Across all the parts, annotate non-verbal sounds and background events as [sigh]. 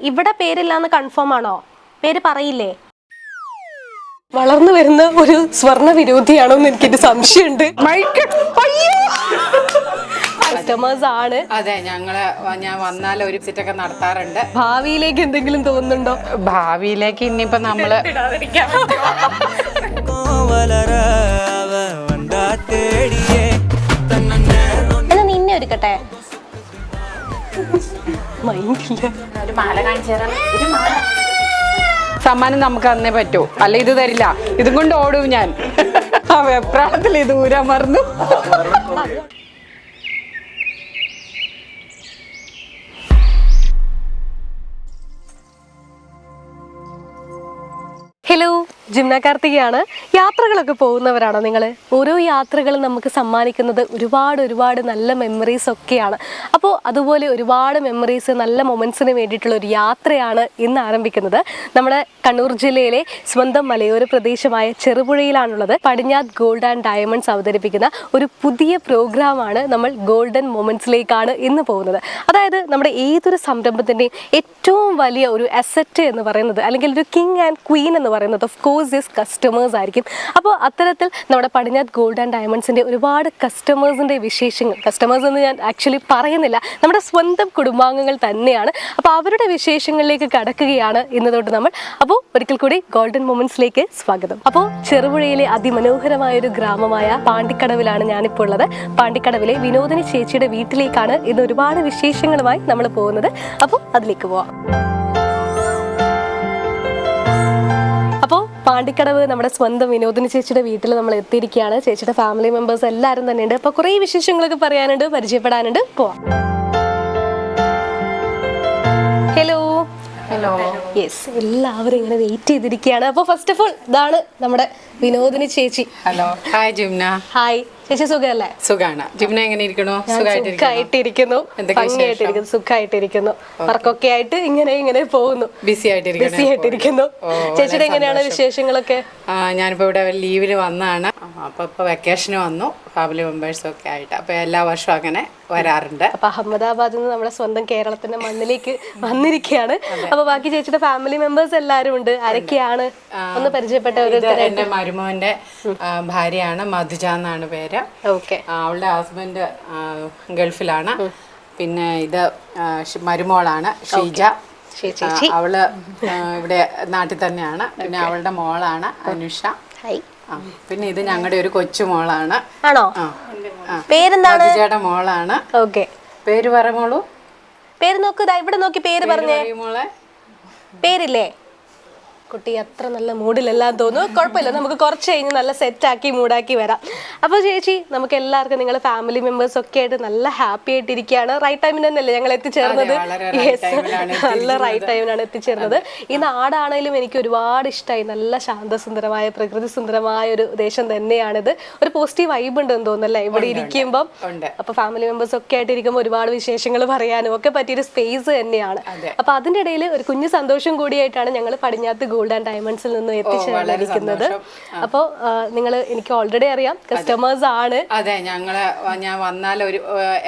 ഇവിടെ പേരില്ലാന്ന് കൺഫേം ആണോ? പേര് പറയില്ലേ? വളർന്നു വരുന്ന ഒരു സ്വർണ വിരോധിയാണോ എന്ന് എനിക്കൊരു സംശയമുണ്ട് കസ്റ്റമേഴ്സ് ആണ്. അതെ ഞങ്ങൾ ഞാൻ വന്നാൽ ഒരു വിസിറ്റൊക്കെ നടത്താറുണ്ട്. ഭാവിയിലേക്ക് എന്തെങ്കിലും തോന്നുന്നുണ്ടോ? ഭാവിയിലേക്ക് ഇനിയിപ്പോ നമ്മൾ മൈൻഡില്ല സമ്മാനം നമുക്ക് അന്നേ പറ്റൂ. അല്ല ഇത് തരില്ല. ഇതും കൊണ്ട് ഓടും ഞാൻ. ആ വെപ്രാളത്തിൽ ഇത് ഊരാൻ മറന്നു ജിംന കാർത്തികയാണ്. യാത്രകളൊക്കെ പോകുന്നവരാണോ നിങ്ങൾ ഓരോ യാത്രകളും നമുക്ക് സമ്മാനിക്കുന്നത് ഒരുപാട് ഒരുപാട് നല്ല മെമ്മറീസ് ഒക്കെയാണ്. അപ്പോൾ അതുപോലെ ഒരുപാട് മെമ്മറീസ് നല്ല മൊമെൻസിന് വേണ്ടിയിട്ടുള്ള ഒരു യാത്രയാണ് ഇന്ന് ആരംഭിക്കുന്നത്. നമ്മുടെ കണ്ണൂർ ജില്ലയിലെ സ്വന്തം മലയോര പ്രദേശമായ ചെറുപുഴയിലാണുള്ളത്. പടിഞ്ഞാത് ഗോൾഡ് ആൻഡ് ഡയമണ്ട്സ് അവതരിപ്പിക്കുന്ന ഒരു പുതിയ പ്രോഗ്രാമാണ് നമ്മൾ ഗോൾഡൻ മൊമെൻസിലേക്കാണ് ഇന്ന് പോകുന്നത്. അതായത് നമ്മുടെ ഏതൊരു സംരംഭത്തിന്റെയും ഏറ്റവും വലിയ ഒരു അസറ്റ് എന്ന് പറയുന്നത് അല്ലെങ്കിൽ ഒരു കിങ് ആൻഡ് ക്വീൻ എന്ന് പറയുന്നത് ഓഫ് കോഴ്സ് ഇസ് കസ്റ്റമേഴ്സ് ആയിരിക്കും. അപ്പോൾ അത്തരത്തിൽ നമ്മുടെ പടിഞ്ഞാത്ത് ഗോൾഡ് ആൻഡ് ഡയമണ്ട്സിന്റെ ഒരുപാട് കസ്റ്റമേഴ്സിന്റെ വിശേഷങ്ങൾ കസ്റ്റമേഴ്സ് എന്ന് ഞാൻ ആക്ച്വലി പറയുന്നില്ല നമ്മുടെ സ്വന്തം കുടുംബാംഗങ്ങൾ തന്നെയാണ്. അപ്പോൾ അവരുടെ വിശേഷങ്ങളിലേക്ക് കടക്കുകയാണ് ഇന്ന് തൊട്ട് നമ്മൾ. അപ്പോൾ ഒരിക്കൽ കൂടി ഗോൾഡൻ മൊമെന്റ്സിലേക്ക് സ്വാഗതം. അപ്പോൾ ചെറുപുഴയിലെ അതിമനോഹരമായ ഒരു ഗ്രാമമായ പാണ്ടിക്കടവിലാണ് ഞാനിപ്പോൾ ഉള്ളത്. പാണ്ടിക്കടവിലെ വിനോദിനി ചേച്ചിയുടെ വീട്ടിലേക്കാണ് ഇന്ന് ഒരുപാട് വിശേഷങ്ങളുമായി നമ്മൾ പോകുന്നത്. അപ്പോൾ അതിലേക്ക് പോവാം. അപ്പോൾ പാണ്ടിക്കടവ് നമ്മുടെ സ്വന്തം വിനോദിനി ചേച്ചിയുടെ വീട്ടിൽ നമ്മൾ എത്തിയിരിക്കുകയാണ്. ചേച്ചിയുടെ ഫാമിലി മെമ്പേഴ്സ് എല്ലാവരും തന്നെയുണ്ട്. അപ്പോൾ കുറേ വിശേഷങ്ങളൊക്കെ പറയാനുണ്ട് പരിചയപ്പെടാനുണ്ട്. പോവാം. ഹലോ ഹലോ യെസ് എല്ലാവരും ഇങ്ങനെ വെയിറ്റ് ചെയ്തിരിക്കുകയാണ്. അപ്പോൾ ഫസ്റ്റ് ഓഫ് ഓൾ ഇതാണ് നമ്മുടെ വിനോദിനി ചേച്ചി. ഹലോ ഹായ് ജിംന ഹായ് ചേച്ചി സുഖല്ലേ? സുഖാണ്. ജിമിന എങ്ങനെ ഇരിക്കണോ? സുഖമായിട്ടിരിക്കുന്നു ഭംഗിയായിട്ടിരിക്കുന്നു. സുഖമായിട്ടിരിക്കുന്നു വർക്കൊക്കെ ആയിട്ട് ഇങ്ങനെ ഇങ്ങനെ പോകുന്നു. ബിസി ആയിട്ടിരിക്കുന്നു. ബിസി ആയിട്ടിരിക്കുന്നു ചേച്ചിയുടെ എങ്ങനെയാണ്. വിശേഷങ്ങളൊക്കെ? ഞാനിപ്പോ ഇവിടെ ലീവിൽ വന്നാണ്. അപ്പൊ ഇപ്പൊ വെക്കേഷന് വന്നു. ഫാമിലി മെമ്പേഴ്സും ഒക്കെ ആയിട്ട്. അപ്പൊ എല്ലാ വർഷവും അങ്ങനെ വരാറുണ്ട്. അപ്പൊ അഹമ്മദാബാദിൽ നിന്ന് നമ്മുടെ സ്വന്തം കേരളത്തിന്റെ മണ്ണിലേക്ക് വന്നിരിക്കുകയാണ്. അപ്പൊ ബാക്കി ചേച്ചിയുടെ ഫാമിലി മെമ്പേഴ്സ് എല്ലാരും ഉണ്ട്. ആരൊക്കെയാണ്? ഒന്ന് പരിചയപ്പെട്ട ഒരു എന്റെ മരുമോന്റെ ഭാര്യയാണ്. മധുജ എന്നാണ് പേര്. ഓക്കെ. അവളുടെ ഹസ്ബൻഡ് ഗൾഫിലാണ്. പിന്നെ ഇത് മരുമോളാണ്. ഷീജ. അവൾ [laughs] ഇവിടെ നാട്ടിൽ തന്നെയാണ്. പിന്നെ അവളുടെ മോളാണ് അനുഷ. പിന്നെ ഇത് ഞങ്ങളുടെ ഒരു കൊച്ചുമോളാണ്. ആണോ. പേരെന്താണ്? മധുജയുടെ മോളാണ്. ഓക്കെ. പേര് പറമോളൂ പേര് നോക്ക് ഇവിടെ നോക്കി പേര് പറഞ്ഞേ. മോളെ. പേരില്ലേ? കുട്ടി അത്ര നല്ല മൂഡിലെല്ലാം തോന്നുന്നു. കുഴപ്പമില്ല. നമുക്ക് കുറച്ച് കഴിഞ്ഞ് നല്ല സെറ്റാക്കി മൂടാക്കി വരാം. അപ്പോൾ ചേച്ചി നമുക്ക് എല്ലാവർക്കും നിങ്ങളുടെ ഫാമിലി മെമ്പേഴ്സ് ഒക്കെ ആയിട്ട് നല്ല ഹാപ്പി ആയിട്ടിരിക്കുകയാണ്. റൈറ്റ് ടൈമിന് തന്നെയല്ലേ ഞങ്ങൾ എത്തിച്ചേർന്നത്? time-ലാണ് [laughs] നല്ല റൈറ്റ് ടൈമിനാണ് എത്തിച്ചേർന്നത്. ഈ നാടാണെങ്കിലും എനിക്ക് ഒരുപാട് ഇഷ്ടമായി നല്ല ശാന്തസുന്ദരമായ പ്രകൃതി സുന്ദരമായ ഒരു ദേശം തന്നെയാണിത്. ഒരു പോസിറ്റീവ് വൈബ് ഉണ്ടെന്ന് തോന്നുന്നല്ലേ ഇവിടെ ഇരിക്കുമ്പം. അപ്പൊ ഫാമിലി മെമ്പേഴ്സ് ഒക്കെ ആയിട്ട് ഇരിക്കുമ്പോൾ ഒരുപാട് വിശേഷങ്ങൾ പറയാനും ഒക്കെ പറ്റിയൊരു സ്പേസ് തന്നെയാണ്. അപ്പൊ അതിന്റെ ഇടയിൽ ഒരു കുഞ്ഞു സന്തോഷം കൂടിയായിട്ടാണ് ഞങ്ങൾ പടിഞ്ഞാത്ത് ഗോൾഡ് ആൻഡ് ഡയമണ്ട്സിൽ നിന്ന് എത്തിച്ചേർന്നിരിക്കുന്നത്. അപ്പോൾ നിങ്ങൾ എനിക്ക് ഓൾറെഡി അറിയാം കസ്റ്റമേഴ്സ് ആണ്. അതെ ഞങ്ങൾ ഞാൻ വന്നാൽ ഒരു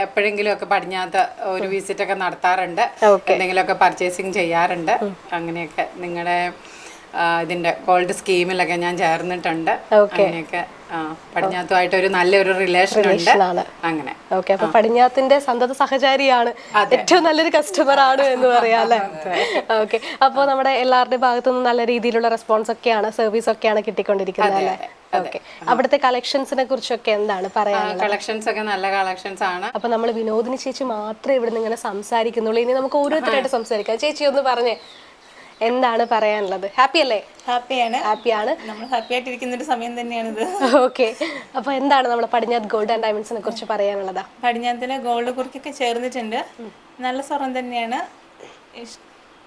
എപ്പോഴെങ്കിലും ഒക്കെ പടിഞ്ഞാത്ത ഒരു വിസിറ്റ് ഒക്കെ നടത്താറുണ്ട്. എന്തെങ്കിലും ഒക്കെ പർച്ചേസിങ് ചെയ്യാറുണ്ട്. അങ്ങനെയൊക്കെ നിങ്ങളുടെ ഇതിന്റെ ഗോൾഡ് സ്കീമിലൊക്കെ ഞാൻ ചേർന്നിട്ടുണ്ട്. അങ്ങനെയൊക്കെ പടിഞ്ഞാത്തുമായിട്ട് ഒരു നല്ലൊരു റിലേഷൻ ഉണ്ട്. അങ്ങനെ. ഓക്കെ അപ്പൊ പടിഞ്ഞാത്തിന്റെ സന്തത സഹചാരിയാണ്. ഏറ്റവും നല്ലൊരു കസ്റ്റമർ ആണ് എന്ന് പറയാം അല്ലെ? ഓക്കെ അപ്പോൾ നമ്മുടെ എല്ലാവരുടെയും ഭാഗത്തുനിന്ന് നല്ല രീതിയിലുള്ള റെസ്പോൺസ് ഒക്കെയാണ് സർവീസ് ഒക്കെയാണ് കിട്ടിക്കൊണ്ടിരിക്കുന്നത് അല്ലേ? ഓക്കെ അവിടുത്തെ കളക്ഷൻസിനെ കുറിച്ചൊക്കെ എന്താണ് പറയാനുള്ളത്? കളക്ഷൻസ് ഒക്കെ നല്ല കളക്ഷൻസ് ആണ്. അപ്പൊ നമ്മൾ വിനോദിനി ചേച്ചി മാത്രമേ ഇവിടെ നിന്ന് ഇങ്ങനെ സംസാരിക്കുന്നുള്ളൂ. ഇനി നമുക്ക് ഓരോരുത്തരായിട്ട് സംസാരിക്കാം. ചേച്ചി ഒന്ന് പറഞ്ഞേ. എന്താണ് പറയാനുള്ളത്? ഹാപ്പി അല്ലേ? ഹാപ്പിയാണ് ഹാപ്പിയാണ് നമ്മൾ ഹാപ്പി ആയിട്ടിരിക്കുന്ന ഒരു സമയം തന്നെയാണിത്. ഓക്കെ അപ്പൊ എന്താണ് നമ്മൾ പടിഞ്ഞാത്ത് ഗോൾഡ് ആൻഡ് ഡയമണ്ട്സിനെ കുറിച്ച് പറയാനുള്ളതാ? പടിഞ്ഞാത്തിന് ഗോൾഡ് കുറിക്കൊക്കെ ചേർന്നിട്ടുണ്ട്. നല്ല സ്വർണം തന്നെയാണ്.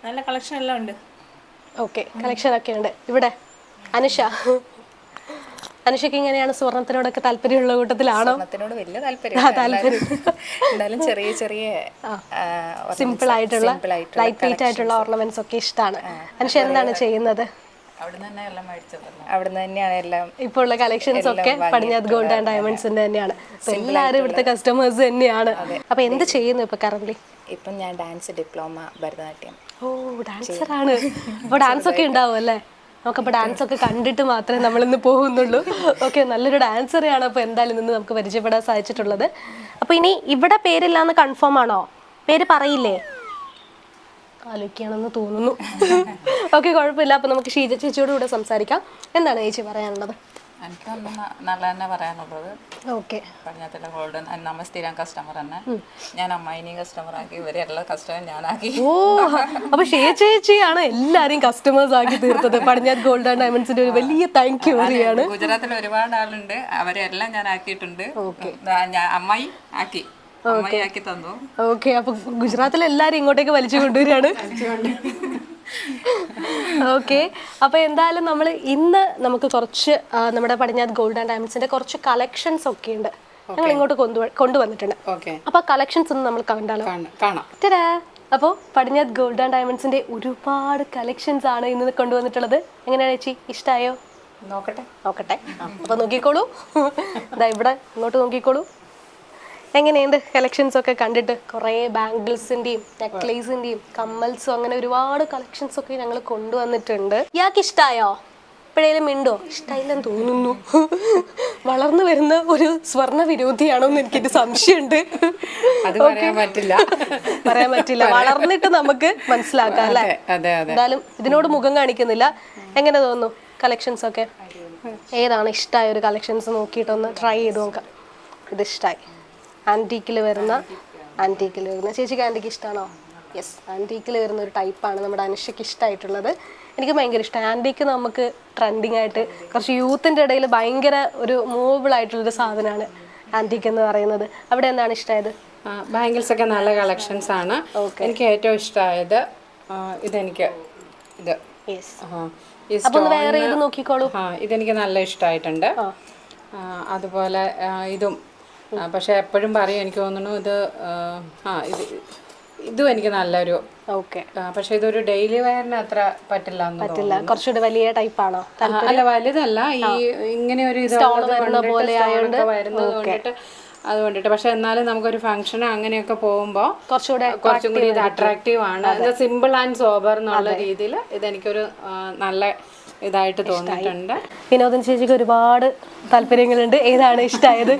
നല്ല കളക്ഷൻ എല്ലാം ഉണ്ട്. ഓക്കെ കളക്ഷൻ ഒക്കെ ഉണ്ട്. ഇവിടെ. അനുഷ. അനുഷയ്ക്ക് ഇങ്ങനെയാണ് സ്വർണത്തിനോടൊക്കെ താല്പര്യമുള്ള കൂട്ടത്തിലാണോ? സ്വർണത്തിനോട് വലിയ താല്പര്യം. ചെറിയ ചെറിയ സിമ്പിൾ ആയിട്ടുള്ള ലൈറ്റ് വെയിറ്റ് ആയിട്ടുള്ള ഓർണമെന്റ്സ് ഒക്കെ ഇഷ്ടമാണ്. അനുഷ എന്താണ് ചെയ്യുന്നത്? അവിടുന്ന് തന്നെയാണ് എല്ലാം ഇപ്പോൾ ഉള്ള കളക്ഷൻസ് ഒക്കെ പടിഞ്ഞാത് ഗോൾഡ് ആൻഡ് ഡയമണ്ട്സിന്റെ തന്നെയാണ്. എല്ലാരും എല്ലാവരും ഇവിടുത്തെ കസ്റ്റമേഴ്സ് തന്നെയാണ്. അപ്പൊ എന്ത് ചെയ്യുന്നു ഇപ്പൊ കറന്റ് ഇപ്പം ഞാൻ ഡാൻസ് ഡിപ്ലോമ ഭരതനാട്യം ഓ ഡാൻസർ ആണ്. അപ്പൊ ഡാൻസ് ഒക്കെ ഉണ്ടാവും അല്ലേ നമുക്കപ്പോ ഡാൻസ് ഒക്കെ കണ്ടിട്ട് മാത്രമേ നമ്മൾ ഇന്ന് പോകുന്നുള്ളൂ. ഓക്കെ നല്ലൊരു ഡാൻസറെയാണ് അപ്പോൾ എന്തായാലും നിന്ന് നമുക്ക് പരിചയപ്പെടാൻ സാധിച്ചിട്ടുള്ളത്. അപ്പോൾ ഇനി ഇവിടെ പേരില്ലാന്ന് കൺഫേം ആണോ? പേര് പറയില്ലേ? ആലോചിക്കണമെന്ന് തോന്നുന്നു. ഓക്കെ കുഴപ്പമില്ല. അപ്പോൾ നമുക്ക് ഷീജ ചേച്ചിയോട് കൂടെ സംസാരിക്കാം. എന്താണ് ചേച്ചി പറയാനുള്ളത്? എനിക്ക് ഒന്ന് ന- നല്ല തന്നെ പറയാനുള്ളത്. ഓക്കെ. പടിഞ്ഞാത്തിലെ ഗോൾഡൻ നമ്മ സ്ഥിരം കസ്റ്റമർ തന്നെ. ഞാൻ അമ്മായിനെയും കസ്റ്റമർ ആക്കി എല്ലാ കസ്റ്റമർ ഞാനാക്കി. ഓ അപ്പൊ ഷേ ചേച്ചിയാണ് എല്ലാരെയും കസ്റ്റമേഴ്സ് ആക്കി തീർത്തത്. പടിഞ്ഞാറ് ഗോൾഡ് ആൻഡ് ഡയമണ്ട്സിന്റെ ഒരു വലിയ താങ്ക് യു പറയാണ്. ഗുജറാത്തിൽ ഒരുപാട് ആളുണ്ട്. അവരെല്ലാം ഞാൻ ആക്കിയിട്ടുണ്ട്. ദാ ഞാൻ അമ്മായി ആക്കി. അമ്മായി ആക്കി തന്നു. ഓക്കെ അപ്പൊ ഗുജറാത്തിലെ എല്ലാരും ഇങ്ങോട്ടേക്ക് വലിച്ചു കൊണ്ടുവരികയാണ്. ഓക്കെ അപ്പോൾ എന്തായാലും നമ്മൾ ഇന്ന് നമുക്ക് കുറച്ച് നമ്മുടെ പടിഞ്ഞാറ് ഗോൾഡ് ആൻഡ് ഡയമണ്ട്സിന്റെ കുറച്ച് കളക്ഷൻസ് ഒക്കെ ഉണ്ട്. ഞങ്ങൾ ഇങ്ങോട്ട് കൊണ്ടു കൊണ്ടുവന്നിട്ടുണ്ട്. ഓക്കെ അപ്പൊ കളക്ഷൻസ് ഒന്ന് നമ്മൾ കണ്ടാലോ കാണാം അപ്പോൾ പടിഞ്ഞാത് ഗോൾഡ് ആൻഡ് ഡയമണ്ട്സിന്റെ ഒരുപാട് കളക്ഷൻസ് ആണ് ഇന്ന് കൊണ്ടുവന്നിട്ടുള്ളത്. എങ്ങനെയാണ് ചേച്ചി? ഇഷ്ടമായോ നോക്കട്ടെ. നോക്കട്ടെ. അപ്പൊ നോക്കിക്കോളൂ. ഇതാ ഇവിടെ ഇങ്ങോട്ട് നോക്കിക്കോളൂ. എങ്ങനെയുണ്ട് കളക്ഷൻസ് ഒക്കെ കണ്ടിട്ട്? കുറേ ബാംഗിൾസിന്റെയും നെക്ലേസിന്റെയും കമ്മൽസും അങ്ങനെ ഒരുപാട് കളക്ഷൻസ് ഒക്കെ ഞങ്ങൾ കൊണ്ടുവന്നിട്ടുണ്ട്. ഇയാൾക്ക് ഇഷ്ടായോ? ഇപ്പോഴേലും ഉണ്ടോ ഇഷ്ടമായില്ലെന്ന് തോന്നുന്നു. വളർന്നു വരുന്ന ഒരു സ്വർണ വിരോധിയാണോ എന്ന് എനിക്കൊരു സംശയമുണ്ട് പറയാൻ പറ്റില്ല. പറയാൻ പറ്റില്ല. വളർന്നിട്ട് നമുക്ക് മനസ്സിലാക്കാം അല്ലേ? അതെ അതെ അതെ. എന്തായാലും ഇതിനോട് മുഖം കാണിക്കുന്നില്ല. എങ്ങനെ തോന്നുന്നു കളക്ഷൻസ് ഒക്കെ? ഏതാണ് ഇഷ്ടമായ ഒരു കളക്ഷൻസ് നോക്കിയിട്ടൊന്ന് ട്രൈ ചെയ്ത് നോക്കാം. ഇത് ഇഷ്ടമായി ആന്റീക്കിൽ വരുന്ന ആന്റീക്കിൽ വരുന്ന ചേച്ചിക്ക് ആന്റിക്ക് ഇഷ്ടമാണോ യെസ് ആന്റീക്കിൽ വരുന്ന ഒരു ടൈപ്പാണ് നമ്മുടെ അനുഷയ്ക്ക് ഇഷ്ടമായിട്ടുള്ളത് എനിക്ക് ഭയങ്കര ഇഷ്ടമാണ് ആന്റീക്ക് നമുക്ക് ട്രെൻഡിങ് ആയിട്ട് കുറച്ച് യൂത്തിന്റെ ഇടയിൽ ഭയങ്കര ഒരു മൂവബിൾ ആയിട്ടുള്ളൊരു സാധനമാണ് ആന്റീക്ക് എന്ന് പറയുന്നത്. അവിടെ എന്താണ് ഇഷ്ടമായത് ബാംഗിൾസ് ഒക്കെ നല്ല കളക്ഷൻസ് ആണ്. എനിക്ക് ഏറ്റവും ഇഷ്ടമായത് ഇതെനിക്ക് ഇത്. വേറെ ഇത് നോക്കിക്കോളൂ. ഇതെനിക്ക് നല്ല ഇഷ്ടമായിട്ടുണ്ട് അതുപോലെ ഇതും പക്ഷെ എപ്പോഴും പറയും എനിക്ക് തോന്നുന്നു ഇത് ആ, ഇത് ഇതും എനിക്ക് നല്ലൊരു ഓക്കെ. പക്ഷെ ഇതൊരു ഡെയിലി വെയറിന് അത്ര പറ്റില്ല പറ്റില്ല. കുറച്ചുകൂടി വലിയ ടൈപ്പാണോ? അല്ല വലുതല്ല. ഈ ഇങ്ങനെ ഒരു ഇത് വരുന്നത് കൊണ്ടിട്ട് അത് കൊണ്ടിട്ട്. പക്ഷെ എന്നാലും നമുക്കൊരു ഫംഗ്ഷൻ അങ്ങനെയൊക്കെ പോകുമ്പോൾ കുറച്ചുകൂടെ കുറച്ചും കൂടി ഇത് അട്രാക്റ്റീവ് ആണ്. സിമ്പിൾ ആൻഡ് സോബർ എന്നുള്ള രീതിയിൽ ഇതെനിക്കൊരു നല്ല ഇതായിട്ട് തോന്നിയിട്ടുണ്ട്. വിനോദൻ ചേച്ചിക്ക് ഒരുപാട് താല്പര്യങ്ങളുണ്ട്. ഏതാണ് ഇഷ്ടമായത്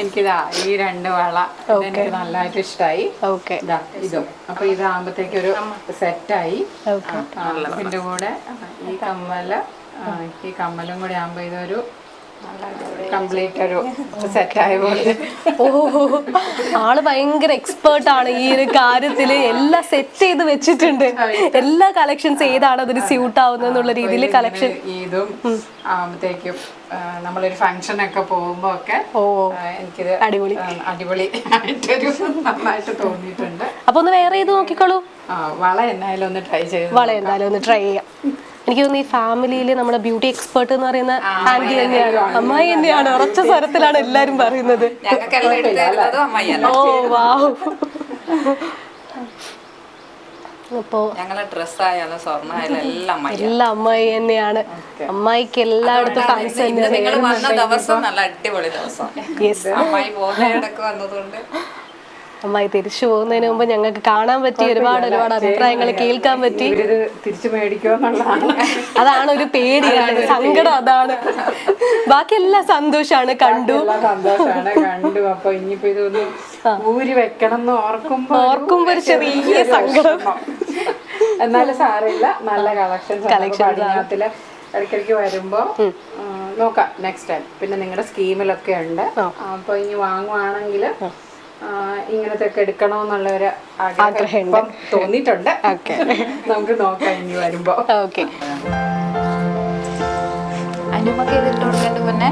എനിക്കിതാ ഈ രണ്ട് വള എനിക്ക് നല്ലതായിട്ട് ഇഷ്ടമായി ഓക്കെ ഇതാ അപ്പൊ ഇതാകുമ്പത്തേക്ക് ഒരു സെറ്റായി. ഇതിന്റെ കൂടെ ഈ കമ്മൽ ഈ കമ്മലും കൂടെ ആകുമ്പോ ഇതൊരു കംപ്ലീറ്റ് ഒരു [laughs] സെറ്റായ പോലെ ഓ ആൾ ഭയങ്കര എക്സ്പേർട്ട് ആണ് ഈ ഒരു കാര്യത്തിൽ. എല്ലാം സെറ്റ് ചെയ്ത് വെച്ചിട്ടുണ്ട്. എല്ലാ കളക്ഷൻസ് ഏതാണ് അതിന് സ്യൂട്ട് ആവുന്നത് എന്നുള്ള രീതിയിൽ കളക്ഷൻ ഇതും നമ്മളൊരു ഫംഗ്ഷൻ ഒക്കെ പോകുമ്പോ ഒക്കെ എനിക്കിത് അടിപൊളി. അടിപൊളി ആയിട്ടൊരു നന്നായിട്ട് തോന്നിയിട്ടുണ്ട്. അപ്പൊ ഒന്ന് വേറെ ഇത് നോക്കിക്കോളൂ. വള എന്തായാലും ഒന്ന് ട്രൈ ചെയ്ത് വള എന്തായാലും ഒന്ന് ട്രൈ ചെയ്യാം. എനിക്ക് തോന്നുന്നു ഈ ഫാമിലിയിൽ നമ്മുടെ ബ്യൂട്ടി എക്സ്പേർട്ട് എന്ന് പറയുന്ന ആന്റി തന്നെയാണ്. അമ്മായി തന്നെയാണ്. ഉറച്ച സ്വരത്തിലാണ് എല്ലാരും പറയുന്നത്. ഓ വാവ്. അപ്പോ ഞങ്ങളെ ഡ്രസ്സായാലും സ്വർണമായാലും എല്ലാം അമ്മായി എല്ലാ അമ്മായി തന്നെയാണ്. അമ്മായിക്ക് എല്ലായിടത്തും തന്നെയാണ് നിങ്ങൾ വന്ന ദിവസം നല്ല അടിപൊളി ദിവസം. അമ്മായി പോകുന്ന ഇടയ്ക്ക് വന്നതുകൊണ്ട്. അമ്മായി തിരിച്ചു പോകുന്നതിന് മുമ്പ് ഞങ്ങൾക്ക് കാണാൻ പറ്റി ഒരുപാട് ഒരുപാട് അഭിപ്രായങ്ങൾ കേൾക്കാൻ പറ്റി. തിരിച്ചു അതാണ് ഒരു പേടിയാണ് സങ്കടം അതാണ്. ബാക്കി എല്ലാം സന്തോഷാണ് കണ്ടു. കണ്ടു. അപ്പൊ ഇനിയിപ്പോ ഇതൊന്ന് ഊരി വെക്കണം ഓർക്കുമ്പോ ഓർക്കുമ്പോ ഒരു ചെറിയ സങ്കടം. എന്നാലും സാറില്ല നല്ല കളക്ഷൻസ് കളക്ഷൻ ഇടയ്ക്കിടയ്ക്ക് വരുമ്പോ നോക്കാം. നെക്സ്റ്റ് ടൈം പിന്നെ നിങ്ങളുടെ സ്കീമിലൊക്കെ ഉണ്ട്. അപ്പൊ ഇനി വാങ്ങുവാണെങ്കിൽ ഇങ്ങനത്തെ ഒക്കെ എടുക്കണമെന്നുള്ള ഒരു ആഗ്രഹം ഇപ്പം തോന്നിയിട്ടുണ്ട്. [laughs] നമുക്ക് നോക്കാം ഇനി വരുമ്പോ. ഓക്കെ. അനുമൊക്കെ ഇതിട്ട് കൊടുക്കേണ്ട പിന്നെ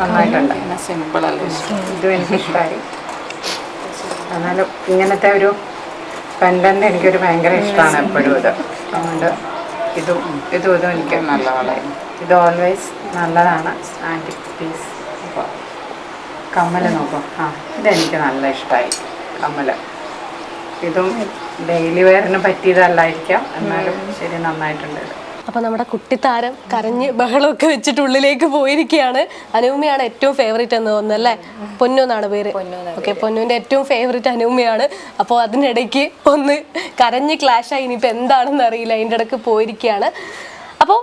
നന്നായിട്ടുണ്ട്. സിമ്പിൾ അല്ലേ? ഇതും എനിക്ക് ഇഷ്ടമായി എന്നാലും ഇങ്ങനത്തെ ഒരു പെൻഡന്റ് എനിക്കൊരു ഭയങ്കര ഇഷ്ടമാണ് എപ്പോഴും ഇത്. അതുകൊണ്ട് ഇതും ഇതും ഇതും എനിക്ക് നല്ല വളരെ ഇത് ഓൾവേസ് നല്ലതാണ്. ആന്റി പീസ് അപ്പോൾ കമ്മൽ നോക്കും. ആ ഇതെനിക്ക് നല്ല ഇഷ്ടമായി കമ്മൽ ഇതും ഡെയിലി വെയറിന് പറ്റിയതല്ലായിരിക്കാം. എന്നാലും ശരി നന്നായിട്ടുണ്ട് ഇത്. അപ്പൊ നമ്മുടെ കുട്ടിത്താരം കരഞ്ഞ് ബഹളമൊക്കെ വെച്ചിട്ട് ഉള്ളിലേക്ക് പോയിരിക്കുകയാണ്. അനൂമിയാണ് ഏറ്റവും ഫേവറേറ്റ് എന്ന് തോന്നുന്നത് അല്ലേ? പൊന്നു എന്നാണ് പേര്. ഓക്കെ പൊന്നുവിന്റെ ഏറ്റവും ഫേവറേറ്റ് അനൂമിയാണ്. അപ്പോൾ അതിനിടയ്ക്ക് ഒന്ന് കരഞ്ഞ് ക്ലാഷായി ഇനിയിപ്പോൾ എന്താണെന്ന് അറിയില്ല. അതിന്റെ ഇടയ്ക്ക് പോയിരിക്കുകയാണ്. അപ്പോൾ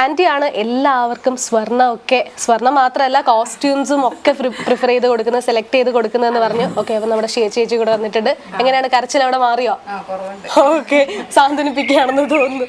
ആന്റിയാണ് എല്ലാവർക്കും സ്വർണം ഒക്കെ സ്വർണം മാത്രമല്ല കോസ്റ്റ്യൂംസും ഒക്കെ പ്രിഫർ ചെയ്ത് കൊടുക്കുന്നത് സെലക്ട് ചെയ്ത് കൊടുക്കുന്നതെന്ന് പറഞ്ഞു. ഓക്കെ അപ്പോൾ നമ്മുടെ ഷേ ചേച്ചി കൂടെ വന്നിട്ടുണ്ട്. എങ്ങനെയാണ് കരച്ചിൽ അവിടെ മാറിയോ? ഓക്കെ സാന്ത്വനിപ്പിക്കുകയാണെന്ന് തോന്നുന്നു.